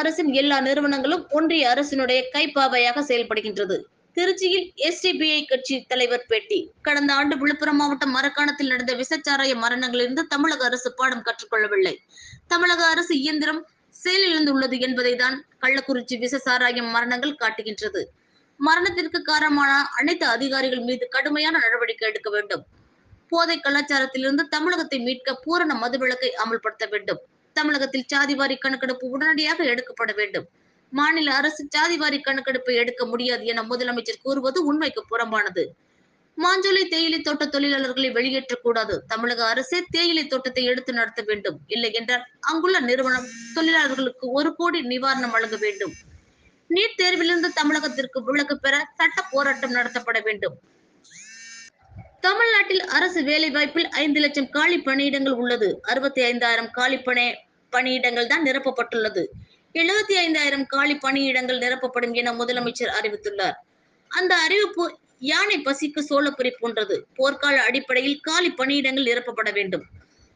அரசின் எல்லா நிறுவனங்களும் ஒன்றிய அரசினுடைய கைப்பாவையாக செயல்படுகின்றது. திருச்சியில் எஸ்டிபிஐ கட்சி தலைவர் பேட்டி. கடந்த ஆண்டு விழுப்புரம் மாவட்டம் மரக்காணத்தில் நடந்த விசச்சாராய மரணங்களிலிருந்து தமிழக அரசு பாடம் கற்றுக்கொள்ளவில்லை. தமிழக அரசு இயந்திரம் செயலிழந்துள்ளது என்பதை தான் கள்ளக்குறிச்சி விசசாராயம் மரணங்கள் காட்டுகின்றது. மரணத்திற்கு காரணமான அனைத்து அதிகாரிகள் மீது கடுமையான நடவடிக்கை எடுக்க வேண்டும். போதை கலாச்சாரத்திலிருந்து தமிழகத்தை மீட்க பூரண மதுவிலக்கை அமல்படுத்த வேண்டும். தமிழகத்தில் சாதிவாரி கணக்கெடுப்பு உடனடியாக எடுக்கப்பட வேண்டும். மாநில அரசு சாதிவாரி கணக்கெடுப்பை எடுக்க முடியாது என முதலமைச்சர் கூறுவது உண்மைக்கு புறம்பானது. மாஞ்சோலை தேயிலை தோட்ட தொழிலாளர்களை வெளியேற்றக்கூடாது தமிழக அரசே தேயிலை தோட்டத்தை எடுத்து நடத்த வேண்டும். இல்லை என்றால் அங்குள்ள நிறுவனம் தொழிலாளர்களுக்கு ஒரு கோடி நிவாரணம் வழங்க வேண்டும். நீட் தேர்விலிருந்து தமிழகத்திற்கு விலக்கு பெற சட்ட போராட்டம் நடத்தப்பட வேண்டும். தமிழ்நாட்டில் அரசு வேலை வாய்ப்பில் ஐந்து லட்சம் காலி பணியிடங்கள் உள்ளது. அறுபத்தி ஐந்தாயிரம் காலி பணி பணியிடங்கள் தான் நிரப்பப்பட்டுள்ளது. எழுபத்தி ஐந்தாயிரம் காலி பணியிடங்கள் நிரப்பப்படும் என முதலமைச்சர் அறிவித்துள்ளார். அந்த அறிவிப்பு யானை பசிக்கு சோழப்புரி போன்றது. போர்க்கால அடிப்படையில் காலி பணியிடங்கள் நிரப்பப்பட வேண்டும்.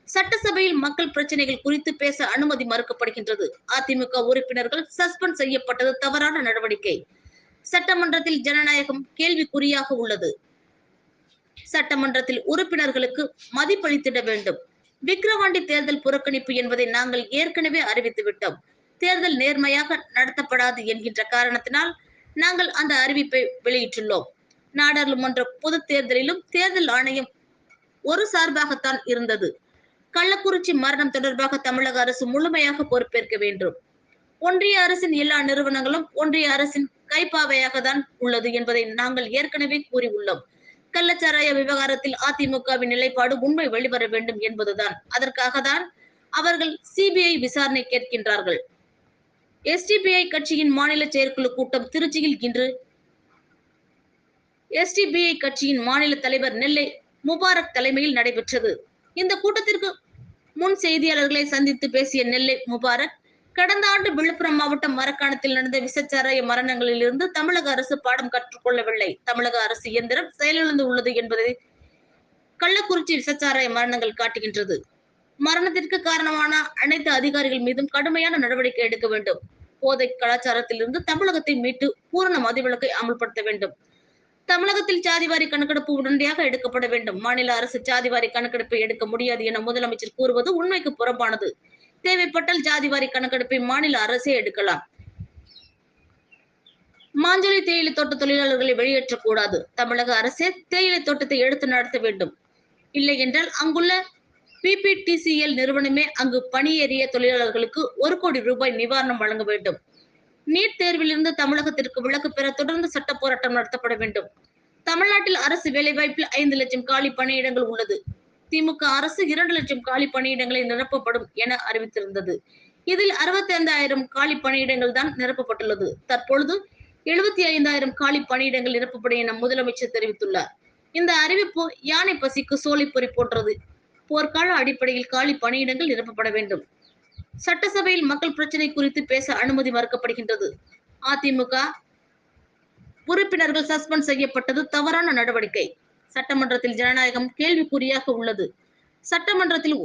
சட்டசபையில் மக்கள் பிரச்சனைகள் குறித்து பேச அனுமதி மறுக்கப்படுகின்றது. அதிமுக உறுப்பினர்கள் சஸ்பெண்ட் செய்யப்பட்டது தவறான நடவடிக்கை. சட்டமன்றத்தில் ஜனநாயகம் கேள்விக்குறியாக உள்ளது. சட்டமன்றத்தில் உறுப்பினர்களுக்கு மதிப்பளித்திட வேண்டும். விக்கிரவாண்டி தேர்தல் புறக்கணிப்பு என்பதை நாங்கள் ஏற்கனவே அறிவித்து விட்டோம். தேர்தல் நேர்மையாக நடத்தப்படாது என்கின்ற காரணத்தினால் நாங்கள் அந்த அறிவிப்பை வெளியிட்டுள்ளோம். நாடாளுமன்ற பொது தேர்தலிலும் தேர்தல் ஆணையம் ஒரு சார்பாகத்தான் இருந்தது. கள்ளக்குறிச்சி மரணம் தொடர்பாக தமிழக அரசு முழுமையாக பொறுப்பேற்க வேண்டும். ஒன்றிய அரசின் எல்லா நிறுவனங்களும் ஒன்றிய அரசின் கைப்பாவையாக தான் உள்ளது என்பதை நாங்கள் ஏற்கனவே கூறியுள்ளோம். கள்ளச்சாராய விவகாரத்தில் அதிமுகவின் நிலைப்பாடு உண்மை வெளிவர வேண்டும் என்பதுதான். அதற்காக தான் அவர்கள் சிபிஐ விசாரணை கேட்கின்றார்கள். எஸ்டிபிஐ கட்சியின் மாநில செயற்குழு கூட்டம் திருச்சியில் இன்று. எஸ்டிபிஐ கட்சியின் மாநில தலைவர் நெல்லை முபாரக் தலைமையில் நடைபெற்றது. இந்த கூட்டத்திற்கு முன் செய்தியாளர்களை சந்தித்து பேசிய நெல்லை முபாரக் கடந்த ஆண்டு விழுப்புரம் மாவட்டம் மரக்காணத்தில் நடந்த விசச்சாராய மரணங்களில் இருந்து தமிழக அரசு பாடம் கற்றுக்கொள்ளவில்லை. தமிழக அரசு இயந்திரம் செயலிழந்து உள்ளது என்பதை கள்ளக்குறிச்சி விசச்சாராய மரணங்கள் காட்டுகின்றது. மரணத்திற்கு காரணமான அனைத்து அதிகாரிகள் மீதும் கடுமையான நடவடிக்கை எடுக்க வேண்டும். போதை கலாச்சாரத்திலிருந்து தமிழகத்தை மீட்டு பூரண மதுவிலக்கை அமல்படுத்த வேண்டும். தமிழகத்தில் சாதிவாரி கணக்கெடுப்பு உடனடியாக எடுக்கப்பட வேண்டும். மாநில அரசு சாதிவாரி கணக்கெடுப்பை எடுக்க முடியாது என முதலமைச்சர் கூறுவது உண்மைக்கு புறம்பானது. தேவைப்பட்டால் ஜாதிவாரி கணக்கெடுப்பை மாநில அரசே எடுக்கலாம். மாஞ்சலி தேயிலை தோட்ட தொழிலாளர்களை வெளியேற்றக்கூடாது தமிழக அரசே தேயிலை தோட்டத்தை எடுத்து நடத்த வேண்டும். இல்லை என்றால் அங்குள்ள பிபிடிசிஎல் நிறுவனமே அங்கு பணியேறிய தொழிலாளர்களுக்கு ஒரு கோடி ரூபாய் நிவாரணம் வழங்க வேண்டும். நீட் தேர்விலிருந்து தமிழகத்திற்கு விலக்கு பெற தொடர்ந்து சட்ட போராட்டம் நடத்தப்பட வேண்டும். தமிழ்நாட்டில் அரசு வேலைவாய்ப்பில் ஐந்து லட்சம் காலி பணியிடங்கள் உள்ளது. திமுக அரசு இரண்டு லட்சம் காலி பணியிடங்களை நிரப்பப்படும் என அறிவித்திருந்தது. இதில் அறுபத்தி ஐந்தாயிரம் காலி பணியிடங்கள் தான் நிரப்பப்பட்டுள்ளது. தற்பொழுது எழுபத்தி ஐந்தாயிரம் காலி பணியிடங்கள் நிரப்பப்படும் என முதலமைச்சர் தெரிவித்துள்ளார். இந்த அறிவிப்பு யானை பசிக்கு சோலைப்பொறி போன்றது. போர்க்கால அடிப்படையில் காலி பணியிடங்கள் நிரப்பப்பட வேண்டும். சட்டசபையில் மக்கள் பிரச்சனை குறித்து பேச அனுமதி மறுக்கப்படுகின்றது. அதிமுக உறுப்பினர்கள் சஸ்பெண்ட் செய்யப்பட்டது தவறான நடவடிக்கை. சட்டமன்றத்தில் ஜனநாயகம் கேள்விக்குறியாக உள்ளது. சட்டமன்றத்தில்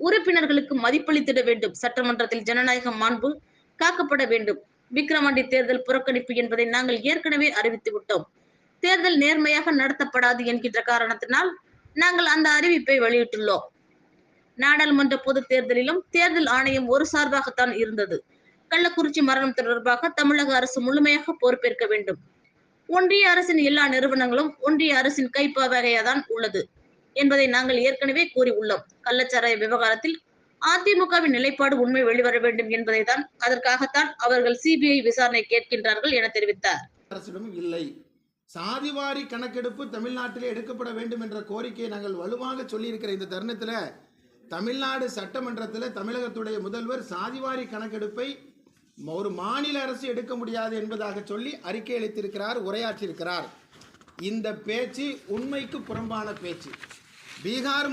உறுப்பினர்களுக்கு மதிப்பளித்திட வேண்டும். சட்டமன்றத்தில் ஜனநாயக மாண்பு காக்கப்பட வேண்டும். விக்கிரவாண்டி தேர்தல் புறக்கணிப்பு என்பதை நாங்கள் ஏற்கனவே அறிவித்து விட்டோம் தேர்தல் நேர்மையாக நடத்தப்படாது என்கின்ற காரணத்தினால் நாங்கள் அந்த அறிவிப்பை வெளியிட்டுள்ளோம். நாடாளுமன்ற பொது தேர்தலிலும் தேர்தல் ஆணையம் ஒரு சார்பாகத்தான் இருந்தது. கள்ளக்குறிச்சி மரணம் தொடர்பாக தமிழக அரசு முழுமையாக பொறுப்பேற்க வேண்டும். ஒன்றிய அரசின் எல்லா நிறுவனங்களும் ஒன்றிய அரசின் கைப்பாவையாதான் உள்ளது என்பதை நாங்கள் ஏற்கனவே கூறியுள்ளோம். கள்ளச்சாராய விவகாரத்தில் அதிமுகவின் நிலைப்பாடு உண்மை வெளிவர வேண்டும் என்பதை தான் அதற்காகத்தான் அவர்கள் சிபிஐ விசாரணை கேட்கின்றார்கள் என தெரிவித்தார். அரசிடம் இல்லை. சாதிவாரி கணக்கெடுப்பு தமிழ்நாட்டிலே எடுக்கப்பட வேண்டும் என்ற கோரிக்கையை நாங்கள் வலுவாக சொல்லியிருக்கிற இந்த தருணத்தில் தமிழ்நாடு சட்டமன்றத்தில் தமிழகத்துடைய முதல்வர் சாதிவாரி கணக்கெடுப்பை ஒரு மாநில அரசு எடுக்க முடியாது என்பதாக சொல்லி அறிக்கை அளித்திருக்கிறார் உரையாற்றியிருக்கிறார். இந்த பேச்சு உண்மைக்கு புறம்பான பேச்சு. பீகார்